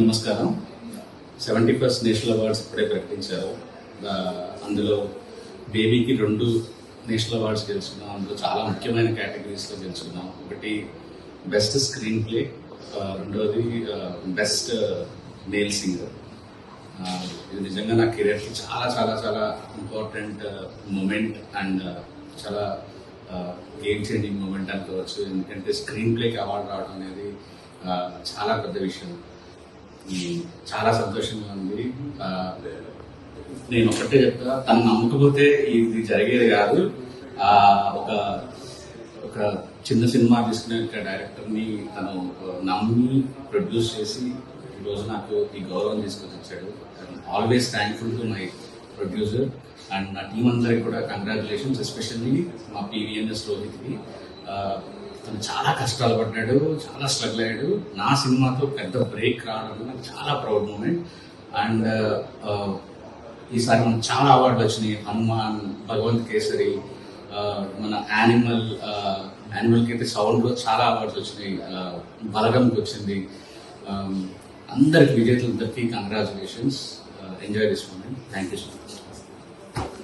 నమస్కారం. Seventy first national awards ఇప్పుడే ప్రకటించారు. అందులో బేబీకి రెండు నేషనల్ అవార్డ్స్ గెలుచుకున్నాం. అందులో చాలా ముఖ్యమైన కేటగిరీస్లో గెలుచుకున్నాం. ఒకటి బెస్ట్ స్క్రీన్ ప్లే రెండవది బెస్ట్ మేల్ సింగర్. ఇది నిజంగా నా కెరియర్కి చాలా చాలా చాలా ఇంపార్టెంట్ మూమెంట్ అండ్ చాలా గేమ్ చేంజింగ్ మూమెంట్ అనుకోవచ్చు. ఎందుకంటే స్క్రీన్ ప్లేకి అవార్డు రావడం అనేది చాలా పెద్ద విషయం. చాలా సంతోషంగా ఉంది. నేను ఒకటే చెప్తా తను నమ్మకపోతే ఇది జరిగేది కాదు. ఒక ఒక చిన్న సినిమా తీసుకునే డైరెక్టర్ని తను నమ్మి ప్రొడ్యూస్ చేసి ఈరోజు నాకు ఈ గౌరవం తీసుకొచ్చి వచ్చాడు always thankful to my producer and నా టీం అందరికి కూడా కంగ్రాచులేషన్స్ ఎస్పెషల్లీ మా పీవీఎన్ఎస్ రోహిత్కి. తను చాలా కష్టాలు పడ్డాడు చాలా స్ట్రగుల్ అయ్యాడు. నా సినిమాతో పెద్ద బ్రేక్ రావడం నాకు చాలా ప్రౌడ్ మూమెంట్. అండ్ ఈసారి మనకు చాలా అవార్డులు వచ్చినాయి. హనుమాన్ భగవంత్ కేసరి మన యానిమల్ యానిమల్కి అయితే సౌండ్లో చాలా అవార్డ్స్ వచ్చినాయి. బలగంకి వచ్చింది. అందరికి విజేతలందరికీ congratulations enjoy this moment thank you so much